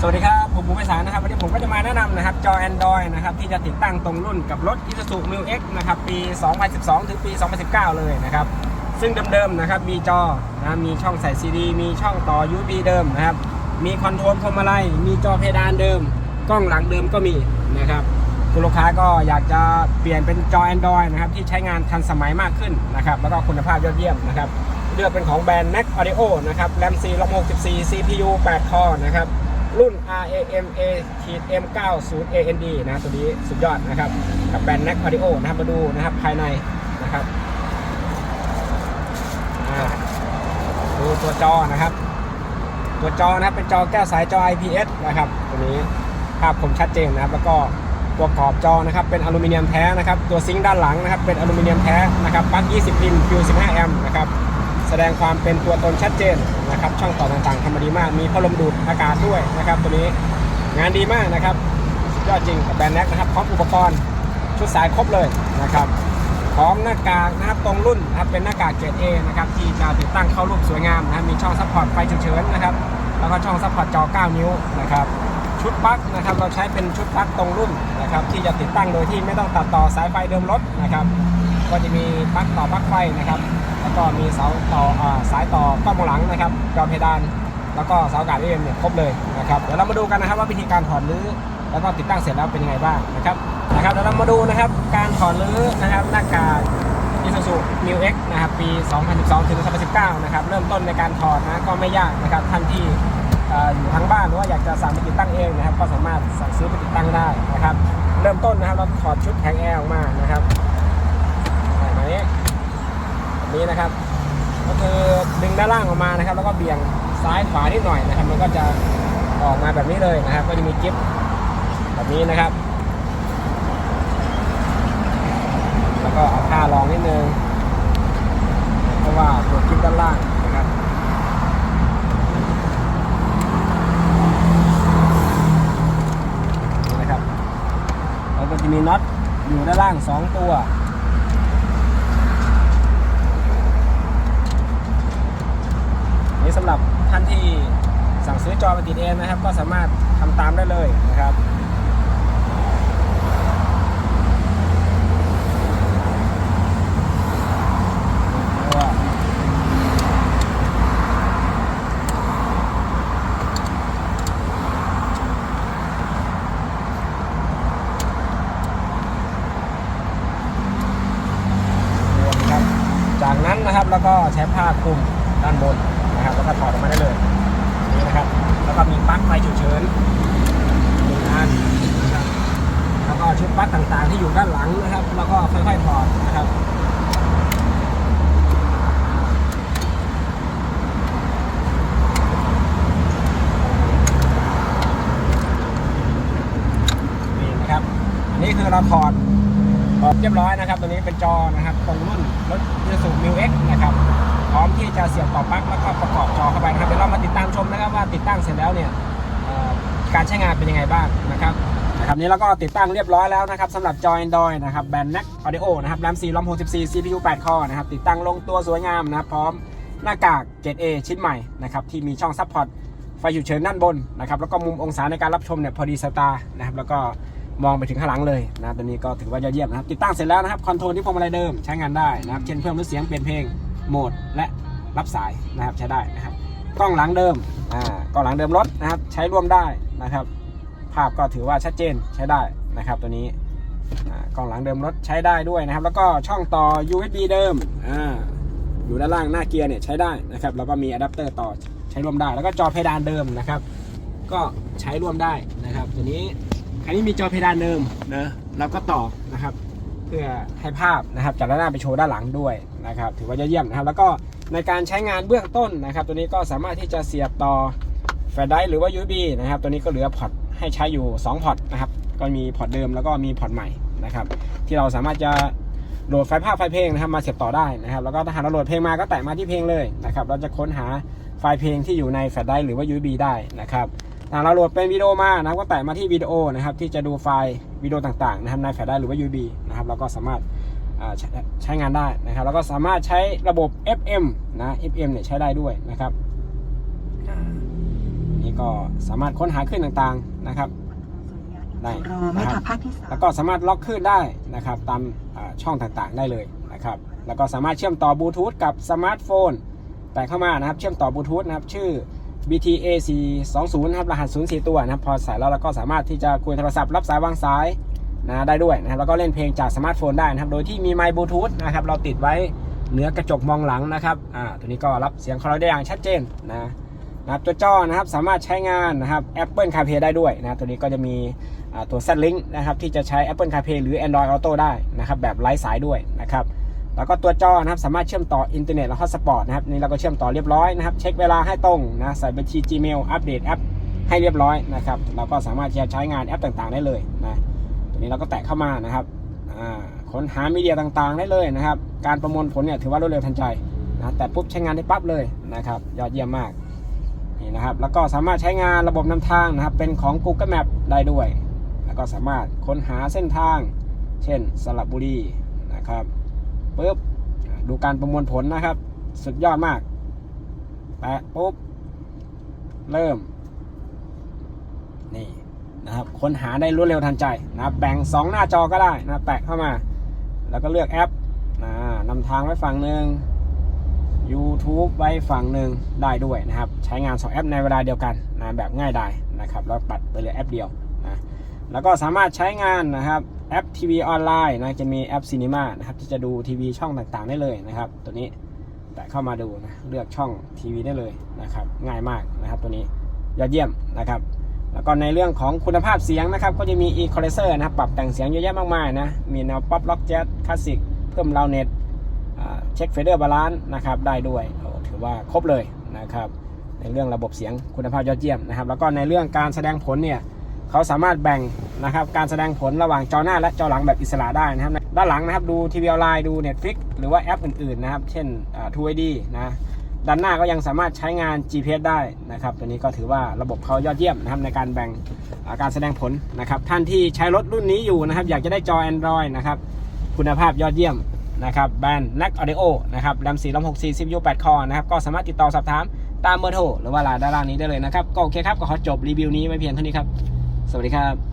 สวัสดีครับ ผมภูมิสารนะครับ วันนี้ผมก็จะมาแนะนำนะครับ จอ Android นะครับ ที่จะติดตั้งตรงรุ่นกับรถ Isuzu m i X นะครับ ปี 2012 ถึงปี 2019 เลยนะครับ ซึ่งเดิมๆนะครับ มีจอนะมีช่องใส่ CD มีช่องต่อ USB เดิมนะครับ มีคอนโทรลพวงมาลัยมีจอเพดานเดิม กล้องหลังเดิมก็มีนะครับคุณลูกค้าก็อยากจะเปลี่ยนเป็นจอ Android นะครับ ที่ใช้งานทันสมัยมากขึ้นนะครับ แล้วก็คุณภาพยอดเยี่ยมนะครับเลือกเป็นของแบรนด์ Mac Audio นะครับ RAM 4 ROM 64 CPU 8 คอนะครับ รุ่น RAM A M 90 AND นะตัวนี้สุดยอดนะครับ กับแบรนด์ Mac Audio นะครับมาดูนะครับภายในนะครับอ่าดูตัวจอนะครับ ตัวจอนะครับเป็นจอแก้วสายจอ IPS นะครับตัวนี้ภาพคมชัดเจนนะครับ แล้วก็ตัวขอบจอนะครับเป็นอลูมิเนียมแท้นะครับ ตัวซิงค์ด้านหลังนะครับเป็นอลูมิเนียมแท้นะครับปลั๊ก 20 พิน Q15 แอมป์นะครับ แสดงความเป็นตัวตนชัดเจนนะครับ ช่องต่อต่างๆทำมาดีมาก มีพัดลมดูดอากาศด้วยนะครับ ตัวนี้งานดีมากนะครับยอดจริงกับแบรนด์แน็กนะครับพร้อมอุปกรณ์ชุดสายครบเลยนะครับพร้อมหน้ากากนะครับตรงรุ่นนะครับเป็นหน้ากากเกรด A นะครับที่จะติดตั้งเข้ารูปสวยงามนะครับมีช่องซัพพอร์ตไฟฉุกเฉินนะครับแล้วก็ช่องซัพพอร์ตจอ 9 นิ้วนะครับชุดปลั๊กนะครับเราใช้เป็นชุดปลั๊กตรงรุ่นนะครับที่จะติดตั้งโดยที่ไม่ต้องตัดต่อสายไฟเดิมรถนะครับก็จะมีปลั๊กต่อปลั๊กไฟนะครับ ก็มีเสาต่ออสายต่อกล้องมองหลังนะครับจอเพดาน แล้วก็เสาอากาศเอ็มเนี่ยครบเลยนะครับเดี๋ยวเรามาดูกันนะครับว่าวิธีการถอดรื้อแล้วก็ติดตั้งเสร็จแล้วเป็นยังไงบ้างนะครับนะครับเดี๋ยวเรามาดูนะครับการถอดรื้อนะครับหน้ากาก Isuzu New X นะครับปี 2012 ถึง 2019 นะครับเริ่มต้นในการถอดนะก็ไม่ยากนะครับท่านที่อยู่ทางบ้านหรือว่าอยากจะสั่งไปติดตั้งเองนะครับก็สามารถสั่งซื้อไปติดตั้งได้นะครับเริ่มต้นนะครับเราถอดชุดแข็งแอร์ออกมานะครับ นี้นะครับ ก็คือดึงด้านล่างออกมานะครับ แล้วก็เบี่ยงซ้ายขวานิดหน่อยนะครับ มันก็จะออกมาแบบนี้เลยนะครับ ก็จะมีกิฟแบบนี้นะครับ แล้วก็เอาผ้ารองนิดนึง เพราะว่าตัวคลิปด้านล่างนะครับนี่นะครับแล้วก็จะมีน็อตอยู่ด้านล่าง 2 ตัว นี่สำหรับท่านที่สั่งซื้อจอมาติดเองนะครับ ก็สามารถทำตามได้เลยนะครับจากนั้นนะครับแล้วก็ใช้ผ้าคลุมด้านบน ก็ถอดออกมาได้เลยนี่นะครับ แล้วก็มีปลั๊กไฟฉุกเฉินหนึ่งอันนะครับแล้วก็ชุดปลั๊กต่างๆที่อยู่ด้านหลังนะครับ แล้วก็ค่อยๆถอดนะครับนี่นะครับอันนี้คือเราถอดออกเรียบร้อยนะครับ ตัวนี้เป็นจอนะครับตรงรุ่นรถ Isuzu New X นะครับ ร้อมที่จะเสียบต่อปลั๊กแล้วก็ประกอบจอเข้าไปนะครับเดี๋ยวเรามาติดตามชมนะครับว่าติดตั้งเสร็จแล้วเนี่ยการใช้งานเป็นยังไงบ้างนะครับนะครับนี้เราก็ติดตั้งเรียบร้อยแล้วนะครับสำหรับจอ Android นะครับแบรนด์ Mac Audio นะครับ RAM 4 ROM 64 CPU 8คอนะครับ ติดตั้งลงตัวสวยงามนะครับพร้อมหน้ากากเกรด A ชิ้นใหม่นะครับที่มีช่องซัพพอร์ตไฟฉุกเฉินด้านบนนะครับแล้วก็มุมองศาในการรับชมเนี่ยพอดีสตาร์นะครับแล้วก็มองไปถึงข้างหลังเลยนะตัวนี้ก็ถือว่ายอดเยี่ยมนะครับติดตั้งเสร็จแล้วนะครับคอนโทรลที่พวงมาลัยเดิมใช้งานได้นะครับเช่นเพิ่มลดเสียงเปลี่ยนเพลง โหมดและรับสายนะครับใช้ได้นะครับ กล้องหลังเดิมอ่ากล้องหลังเดิมรถนะครับ ใช้ร่วมได้นะครับ ภาพก็ถือว่าชัดเจนใช้ได้นะครับ ตัวนี้อ่ากล้องหลังเดิมรถใช้ได้ด้วยนะครับ แล้วก็ช่องต่อ USB เดิมอ่าอยู่ด้านล่างหน้าเกียร์เนี่ยใช้ได้นะครับ แล้วก็มีอะแดปเตอร์ต่อใช้ร่วมได้ แล้วก็จอเพดานเดิมนะครับ ก็ใช้ร่วมได้นะครับ ตัวนี้อันนี้มีจอเพดานเดิมนะแล้วก็ต่อนะครับ เพื่อให้ภาพนะครับจากด้านหน้าไปโชว์ด้านหลังด้วยนะครับ ถือว่ายอดเยี่ยมนะครับ แล้วก็ในการใช้งานเบื้องต้นนะครับ ตัวนี้ก็สามารถที่จะเสียบต่อแฟลชไดร์หรือว่า USB นะครับ ตัวนี้ก็เหลือพอร์ตให้ใช้อยู่ 2 พอร์ตนะครับ ก็มีพอร์ตเดิมแล้วก็มีพอร์ตใหม่นะครับ ที่เราสามารถจะโหลดไฟล์ภาพไฟล์เพลงนะครับมาเสียบต่อได้นะครับ แล้วก็ถ้าหากเราโหลดเพลงมาก็แตะมาที่เพลงเลยนะครับ เราจะค้นหาไฟล์เพลงที่อยู่ในแฟลชไดร์หรือว่า USB ได้นะครับ เราโหลดเป็นวิดีโอมานะครับก็แตะมาที่วิดีโอนะครับ ที่จะดูไฟล์วิดีโอต่างๆนะครับในแฟลชไดรฟ์หรือว่า USB นะครับเราก็สามารถอ่าใช้ใช้งานได้นะครับ แล้วก็สามารถใช้ระบบ FM นะ FM เนี่ยใช้ได้ด้วยนะครับอ่านี้ก็สามารถค้นหาคลื่นต่างๆนะครับได้รอไม่นะคขัรับบภาคที่สามแล้วก็สามารถล็อกคลื่นได้นะครับ ตามอ่าช่องต่างๆได้เลยนะครับ แล้วก็สามารถเชื่อมต่อบลูทูธกับสมาร์ทโฟน แต่เข้ามานะครับ เชื่อมต่อบลูทูธนะครับ ชื่อ BTA 420นะครับรหัส 04 ตัวนะครับพอใส่แล้วเราก็สามารถที่จะคุยโทรศัพท์รับสายวางสายนะได้ด้วยนะครับแล้วก็เล่นเพลงจากสมาร์ทโฟนได้นะครับ โดยที่มีไมค์บลูทูธนะครับเราติดไว้เหนือกระจกมองหลังนะครับอ่าตัวนี้ก็รับเสียงของเราได้อย่างชัดเจนนะนะครับตัวจอนะครับสามารถใช้งานนะครับ Apple CarPlay ได้ด้วยนะตัวนี้ก็จะมีอ่าตัว Z-Link นะครับที่จะใช้ Apple CarPlay หรือ Android Auto ได้นะครับแบบไร้สายด้วยนะครับ แล้วก็ตัวจอนะครับสามารถเชื่อมต่ออินเทอร์เน็ตและฮอตสปอตนะครับนี่เราก็เชื่อมต่อเรียบร้อยนะครับ เช็คเวลาให้ตรงนะใส่บัญชี Gmail อัปเดตแอปให้เรียบร้อยนะครับเราก็สามารถที่จะใช้งานแอปต่างๆ ได้เลยนะตัวนี้เราก็แตะเข้ามานะครับค้นหามีเดียต่างๆ ได้เลยนะครับ การประมวลผลเนี่ยถือว่ารวดเร็วทันใจนะแต่ปุ๊บใช้งานได้ปั๊บเลยนะครับ ยอดเยี่ยมมากนี่นะครับแล้วก็สามารถใช้งานระบบนำทางนะครับ เป็นของ Google Map ได้ด้วย แล้วก็สามารถค้นหาเส้นทาง เช่นสระบุรีนะครับ ปุ๊บดูการประมวลผลนะครับ สุดยอดมาก แปะปุ๊บ เริ่ม นี่นะครับ ค้นหาได้รวดเร็วทันใจนะบแบ่ง 2 หน้าจอก็ได้นะแปะเข้ามา แล้วก็เลือกแอปนะนำทางไว้ฝั่งหนึ่ง YouTube ไว้ฝั่งหนึ่งได้ด้วยนะครับ ใช้งาน 2 แอปในเวลาเดียวกันนะแบบง่ายดายนะครับ แล้วปัดไปเลยแอปเดียวนะแล้วก็สามารถใช้งานนะครับ แอปทีวีออนไลน์นะจะมีแอปซีนีมานะครับที่จะดูทีวีช่องต่างๆได้เลยนะครับ ตัวนี้แต่เข้ามาดูนะเลือกช่องทีวีได้เลยนะครับง่ายมากนะครับตัวนี้ยอดเยี่ยมนะครับ แล้วก็ในเรื่องของคุณภาพเสียงนะครับ ก็จะมี Equalizer นะครับปรับแต่งเสียงเยอะแยะมากมายนะมีแนวป๊อปล็อกแจ๊สคลาสสิกเพิ่มลาวเน็ตเช็คเฟเดอร์บาลานซ์นะครับได้ด้วยถือว่าครบเลยนะครับในเรื่องระบบเสียงคุณภาพยอดเยี่ยมนะครับ แล้วก็ในเรื่องการแสดงผลเนี่ย เขาสามารถแบ่งนะครับการแสดงผลระหว่างจอหน้าและจอหลังแบบอิสระได้นะครับ ด้านหลังนะครับดูทีวีออนไลน์ดู Netflix หรือว่าแอปอื่นๆนะครับ เช่นทูไอดีนะด้านหน้าก็ยังสามารถใช้งาน GPS ได้นะครับ ตัวนี้ก็ถือว่าระบบเขายอดเยี่ยมนะครับในการแบ่งาการแสดงผลนะครับ ท่านที่ใช้รถรุ่นนี้อยู่นะครับ อยากจะได้จอ Android นะครับ คุณภาพยอดเยี่ยมนะครับแบรนด์ n a c Audio นะครับแรม4 RAM 6 4 CPU 8คอนะครับ ก็สามารถติดต่อสอบถามตามเบอร์โทรหรือว่าลน์ด้านล่างนี้ได้เลยนะครับ ก็โอเคครับ ก็ขอจบรีวิวนี้ไว้เพียงเท่านี้ครับ สวัสดีครับ